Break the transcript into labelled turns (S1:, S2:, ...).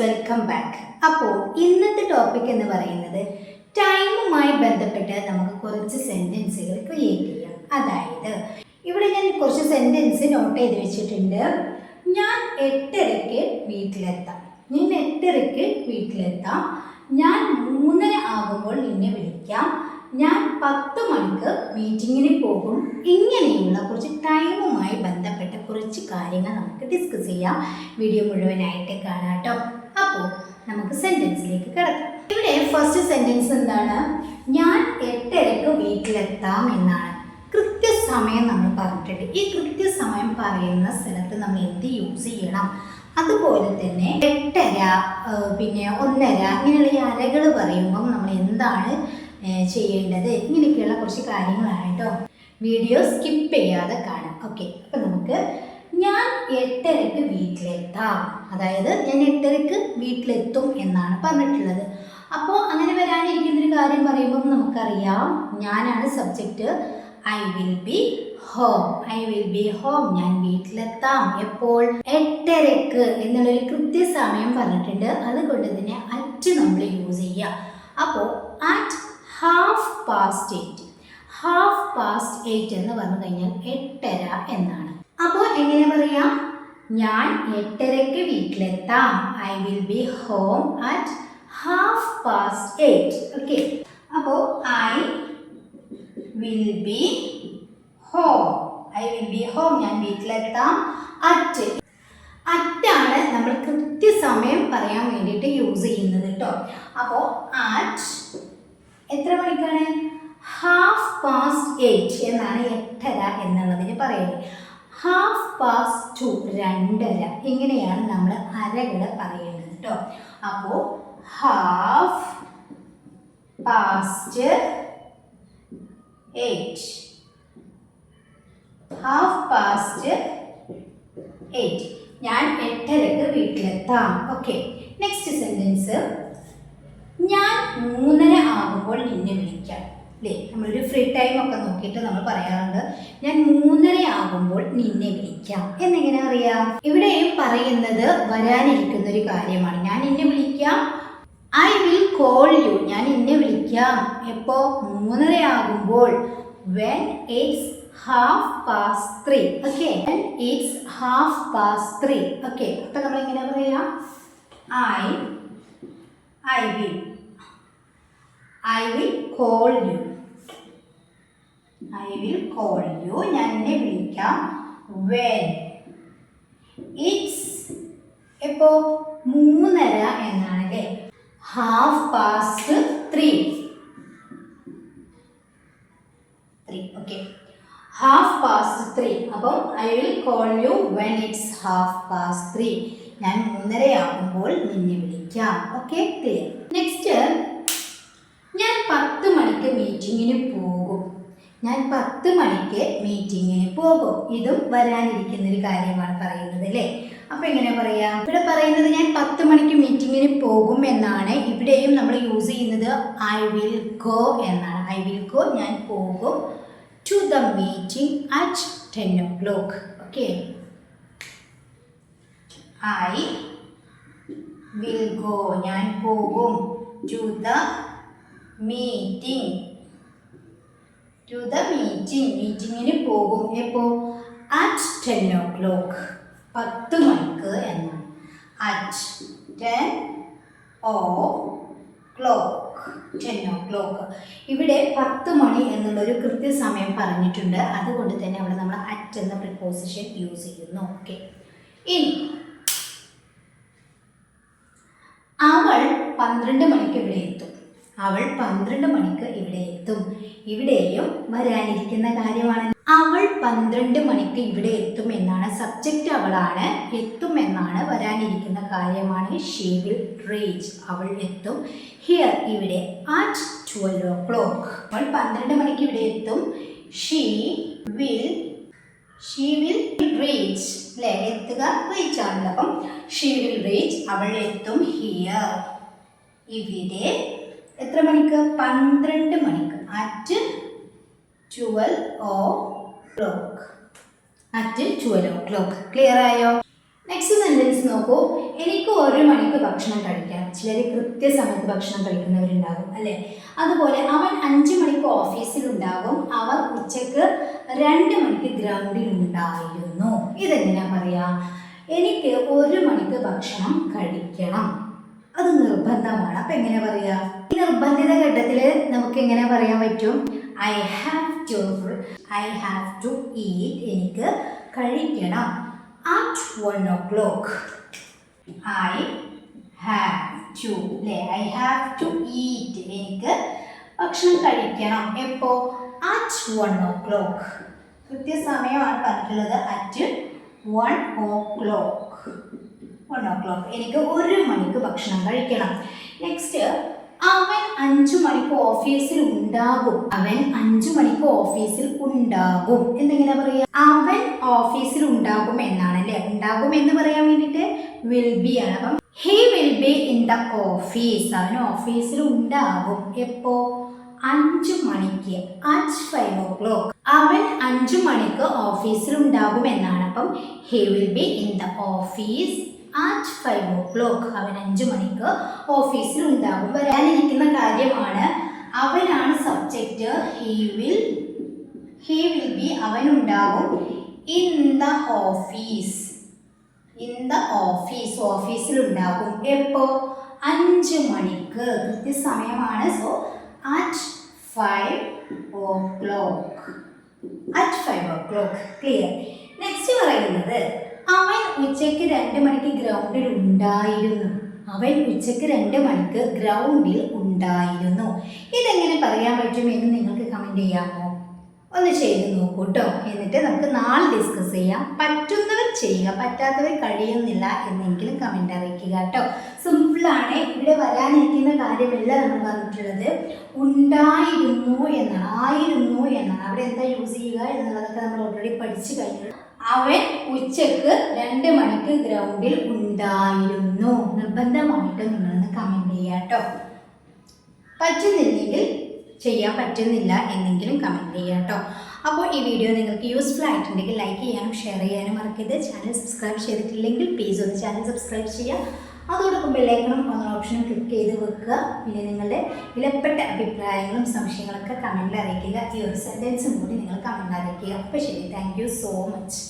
S1: Welcome back അപ്പോൾ ഇന്നത്തെ topic എന്ന് പറയുന്നത് ടൈമുമായി ബന്ധപ്പെട്ട് നമുക്ക് കുറച്ച് സെന്റൻസുകൾ ക്രിയേറ്റ് ചെയ്യാം. അതായത് ഇവിടെ ഞാൻ കുറച്ച് സെന്റൻസ് നോട്ട് ചെയ്ത് വെച്ചിട്ടുണ്ട്. ഞാൻ എട്ടരയ്ക്ക് വീട്ടിലെത്താം. ഞാൻ എട്ടരയ്ക്ക് വീട്ടിലെത്താം. ഞാൻ മൂന്നര ആകുമ്പോൾ നിന്നെ വിളിക്കാം. ഞാൻ പത്ത് മണിക്ക് മീറ്റിങ്ങിന് പോകും. ഇങ്ങനെയുള്ള കുറച്ച് ടൈമുമായി ബന്ധപ്പെട്ട കുറച്ച് കാര്യങ്ങൾ നമുക്ക് ഡിസ്കസ് ചെയ്യാം. വീഡിയോ മുഴുവനായിട്ട് കാണാം കേട്ടോ. അപ്പോൾ നമുക്ക് സെന്റൻസിലേക്ക് കിടക്കാം. ഇവിടെ ഫസ്റ്റ് സെന്റൻസ് എന്താണ്? ഞാൻ എട്ടരക്ക് വീട്ടിലെത്താം എന്നാണ്. കൃത്യസമയം നമ്മൾ പറഞ്ഞിട്ടുണ്ട്. ഈ കൃത്യസമയം പറയുന്ന സ്ഥലത്ത് നമ്മൾ എന്ത് യൂസ് ചെയ്യണം? അതുപോലെ തന്നെ എട്ടര പിന്നെ ഒന്നര ഇങ്ങനെയുള്ള ഈ അരകൾ പറയുമ്പം നമ്മൾ എന്താണ് ചെയ്യേണ്ടത്? ഇങ്ങനെയൊക്കെയുള്ള കുറച്ച് കാര്യങ്ങളാണ് കേട്ടോ. വീഡിയോ സ്കിപ്പ് ചെയ്യാതെ കാണാം. ഓക്കെ അപ്പം നമുക്ക് ഞാൻ എട്ടരക്ക് വീട്ടിലെത്താം. അതായത് ഞാൻ എട്ടരക്ക് വീട്ടിലെത്തും എന്നാണ് പറഞ്ഞിട്ടുള്ളത്. അപ്പോൾ അങ്ങനെ വരാനിരിക്കുന്നൊരു കാര്യം പറയുമ്പം നമുക്കറിയാം ഞാനാണ് subject I will be home I will be home ഞാൻ വീട്ടിലെത്താം. എപ്പോൾ? എട്ടരക്ക് എന്നുള്ളൊരു കൃത്യസമയം പറഞ്ഞിട്ടുണ്ട്. അതുകൊണ്ട് തന്നെ അറ്റ് നമ്മൾ യൂസ് ചെയ്യുക അപ്പോൾ at half past eight half past eight എന്ന് പറഞ്ഞു കഴിഞ്ഞാൽ എട്ടര എന്നാണ്. പറയാം ഞാൻ എട്ടരയ്ക്ക് വീട്ടിലെത്താം. I will be home at half past eight okay അപ്പോൾ I will be home I will be home ഞാൻ വീട്ടിലെത്താം അറ്റ് അറ്റാണ് നമ്മൾ കൃത്യസമയം പറയാൻ വേണ്ടിയിട്ട് യൂസ് ചെയ്യുന്നത് കേട്ടോ അപ്പോൾ അറ്റ് എത്ര മണിക്കാണ്? ഹാഫ് പാസ്റ്റ് എയ്റ്റ് എന്നാണ് എട്ടര എന്നുള്ളതിന് പറയുന്നത്. ഹാഫ് പാസ് ടു രണ്ടര. ഇങ്ങനെയാണ് നമ്മൾ അരകൾ പറയുന്നത് കേട്ടോ അപ്പോൾ half past eight half past eight ഞാൻ എട്ടരക്ക് വീട്ടിലെത്താം. ഓക്കെ നെക്സ്റ്റ് സെന്റൻസ് ഞാൻ മൂന്നര ആകുമ്പോൾ നിന്നെ വിളിക്കാം. അല്ലേ നമ്മളൊരു ഫ്രീ ടൈം ഒക്കെ നോക്കിയിട്ട് നമ്മൾ പറയാറുണ്ട്. ഞാൻ മൂന്നര ആകുമ്പോൾ നിന്നെ വിളിക്കാം. എന്നെങ്ങനെ അറിയാം? ഇവിടെയും പറയുന്നത് വരാനിരിക്കുന്ന ഒരു കാര്യമാണ്. ഞാൻ നിന്നെ വിളിക്കാം. ഐ വിൽ കോൾ യു ഞാൻ നിന്നെ വിളിക്കാം. എപ്പോ? മൂന്നര ആകുമ്പോൾ when it's half past three okay it's half past three okay അപ്പൊ നമ്മൾ എങ്ങനെ പറയാം? I I will I will call you I will call you. ഞാൻ എന്നെ വിളിക്കാം. വെൻ ഇറ്റ്സ് എപ്പോ? മൂന്നര എന്നാണ് അല്ലേ half past three three okay half past three അപ്പം I will call you when it's half past three ഞാൻ മൂന്നര ആകുമ്പോൾ നിന്നെ വിളിക്കാം. ഓക്കെ ക്ലിയർ നെക്സ്റ്റ് ഞാൻ പത്ത് മണിക്ക് മീറ്റിങ്ങിന് ഞാൻ പത്ത് മണിക്ക് മീറ്റിങ്ങിന് പോകും. ഇതും വരാനിരിക്കുന്ന ഒരു കാര്യമാണ് പറയുന്നത് അല്ലേ? അപ്പൊ എങ്ങനെ പറയാം? ഇവിടെ പറയുന്നത് ഞാൻ പത്ത് മണിക്ക് മീറ്റിങ്ങിന് പോകും എന്നാണ്. ഇവിടെയും നമ്മൾ യൂസ് ചെയ്യുന്നത് ഐ വിൽ ഗോ എന്നാണ്. ഐ വിൽ ഗോ ഞാൻ പോകും to the meeting at ten o'clock okay I will go ഞാൻ പോകും to the meeting to the meeting മീറ്റിങ്ങിന് പോകും. എപ്പോ? അറ്റ് ടെൻ ഒ ക്ലോക്ക് പത്ത് മണിക്ക് എന്നാണ്. At ten o'clock ten o'clock ഇവിടെ പത്ത് മണി എന്നുള്ളൊരു കൃത്യസമയം പറഞ്ഞിട്ടുണ്ട്. അതുകൊണ്ട് തന്നെ അവിടെ നമ്മൾ അറ്റ് എന്ന പ്രിപ്പോസിഷൻ യൂസ് ചെയ്യുന്നു. ഓക്കെ ഇനി അവൾ പന്ത്രണ്ട് മണിക്ക് ഇവിടെ എത്തും. അവൾ പന്ത്രണ്ട് മണിക്ക് ഇവിടെ എത്തും. ഇവിടെയും വരാനിരിക്കുന്ന കാര്യമാണ്. അവൾ പന്ത്രണ്ട് മണിക്ക് ഇവിടെ എത്തും എന്നാണ് സബ്ജക്റ്റ് അവളാണ്. എത്തും എന്നാണ് വരാനിരിക്കുന്ന കാര്യമാണ്. ഷീ വിൽ റീച്ച് അവൾ എത്തും. ഹിയർ ഇവിടെ അറ്റ് ട്വൽവ് ഓ ക്ലോക്ക് അവൾ പന്ത്രണ്ട് മണിക്ക് ഇവിടെ എത്തും. She will she will reach അല്ലേ എത്തുക റീച്ച് ആണല്ലോ അപ്പം ഷീ വിൽ റീച്ച് അവൾ എത്തും ഹിയർ ഇവിടെ എത്ര മണിക്ക്? പന്ത്രണ്ട് മണിക്ക്. At twelve o'clock at twelve o'clock clear ആയോ? നെക്സ്റ്റ് സെന്റൻസ് നോക്കൂ. എനിക്ക് ഒരു മണിക്ക് ഭക്ഷണം കഴിക്കാം. ചിലർ കൃത്യസമയത്ത് ഭക്ഷണം കഴിക്കുന്നവരുണ്ടാകും അല്ലേ? അതുപോലെ അവൻ അഞ്ച് മണിക്ക് ഓഫീസിലുണ്ടാകും അവർ ഉച്ചയ്ക്ക് രണ്ട് മണിക്ക് ഗ്രൗണ്ടിൽ ഉണ്ടായിരുന്നു. ഇതെങ്ങനെയാ പറയാ? എനിക്ക് ഒരു മണിക്ക് ഭക്ഷണം കഴിക്കണം. അത് നിർബന്ധമാണ്. അപ്പൊ എങ്ങനെ പറയാ? ഈ നിർബന്ധിത ഘട്ടത്തിൽ നമുക്ക് എങ്ങനെ പറയാൻ പറ്റും? I have to I have to eat എനിക്ക് കഴിക്കണം. At one o'clock I have to അല്ലേ ഐ ഹാവ് ടു ഈറ്റ് എനിക്ക് ഭക്ഷണം കഴിക്കണം. എപ്പോ? അറ്റ് വൺ ഓ ക്ലോക്ക് കൃത്യസമയമാണ് പറഞ്ഞിട്ടുള്ളത്. At one o'clock one o'clock എനിക്ക് ഒരു മണിക്ക് ഭക്ഷണം കഴിക്കണം. നെക്സ്റ്റ് അവൻ അഞ്ചു മണിക്ക് ഓഫീസിൽ ഉണ്ടാകും. അവൻ അഞ്ചു മണിക്ക് ഓഫീസിൽ ഉണ്ടാകും. എന്തെങ്കിലും പറയാ? അവൻ ഓഫീസിൽ ഉണ്ടാകും എന്നാണ് അല്ലെ ഉണ്ടാകും എന്ന് പറയാൻ വേണ്ടിട്ട് വിൽ ബി ആണ്. അപ്പം he will be in the office അവൻ ഓഫീസിൽ ഉണ്ടാകും. എപ്പോ? അഞ്ചു മണിക്ക്. അറ്റ് ഫൈവ് ഓ ക്ലോക്ക് അവൻ അഞ്ചു മണിക്ക് ഓഫീസിൽ ഉണ്ടാകും എന്നാണ്. അപ്പം he will be in the office at five o'clock അവൻ അഞ്ചു മണിക്ക് ഓഫീസിൽ ഉണ്ടാകും. വരാനിരിക്കുന്ന കാര്യമാണ് അവനാണ് subject he will he will be അവൻ ഉണ്ടാകും in the office in the office ഓഫീസിൽ ഉണ്ടാകും. എപ്പോ? അഞ്ച് മണിക്ക്. കൃത്യസമയമാണ്. So at five o'clock at five o'clock clear next പറയുന്നത് അവൻ ഉച്ചയ്ക്ക് രണ്ട് മണിക്ക് ഗ്രൗണ്ടിൽ ഉണ്ടായിരുന്നു. അവൻ ഉച്ചയ്ക്ക് രണ്ട് മണിക്ക് ഗ്രൗണ്ടിൽ ഉണ്ടായിരുന്നു. ഇതെങ്ങനെ പറയാൻ പറ്റും എന്ന് നിങ്ങൾക്ക് കമന്റ് ചെയ്യാമോ? ഒന്ന് ചെയ്ത് നോക്കൂ കേട്ടോ എന്നിട്ട് നമുക്ക് നാളെ ഡിസ്കസ് ചെയ്യാം. പറ്റുന്നവർ ചെയ്യുക പറ്റാത്തവർ കഴിയുന്നില്ല എന്നെങ്കിലും കമന്റ് അറിയിക്കുക കേട്ടോ. സിമ്പിളാണ് ഇവിടെ വരാനിരിക്കുന്ന കാര്യമല്ല നമ്മൾ പറഞ്ഞിട്ടുള്ളത്. ഉണ്ടായിരുന്നു എന്നാണ്. ആയിരുന്നു എന്നാണ്. അവിടെ എന്താ യൂസ് ചെയ്യുക എന്നുള്ളതൊക്കെ നമ്മൾ ഓൾറെഡി പഠിച്ചു കഴിഞ്ഞു. അവൻ ഉച്ചയ്ക്ക് രണ്ട് മണിക്ക് ഗ്രൗണ്ടിൽ ഉണ്ടായിരുന്നു. നിർബന്ധമായിട്ട് നിങ്ങളൊന്ന് കമന്റ് ചെയ്യാട്ടോ പറ്റുന്നില്ലെങ്കിൽ ചെയ്യാൻ പറ്റുന്നില്ല എന്നെങ്കിലും കമന്റ് ചെയ്യാട്ടോ അപ്പോൾ ഈ വീഡിയോ നിങ്ങൾക്ക് യൂസ്ഫുൾ ആയിട്ടുണ്ടെങ്കിൽ ലൈക്ക് ചെയ്യാനും ഷെയർ ചെയ്യാനും മറക്കരുത്. ചാനൽ സബ്സ്ക്രൈബ് ചെയ്തിട്ടില്ലെങ്കിൽ പ്ലീസ് ഒന്ന് ചാനൽ സബ്സ്ക്രൈബ് ചെയ്യുക. അതോടൊപ്പം ബെല്ലൈക്കണം എന്ന ഓപ്ഷൻ ക്ലിക്ക് ചെയ്ത് വെക്കുക. പിന്നെ നിങ്ങളുടെ വിലപ്പെട്ട അഭിപ്രായങ്ങളും സംശയങ്ങളൊക്കെ കമന്റിൽ അറിയിക്കുക. ഈ ഒരു സെന്റൻസും കൂടി നിങ്ങൾ കമന്റിൽ അറിയിക്കുക. അപ്പോൾ ശരി താങ്ക് സോ മച്ച്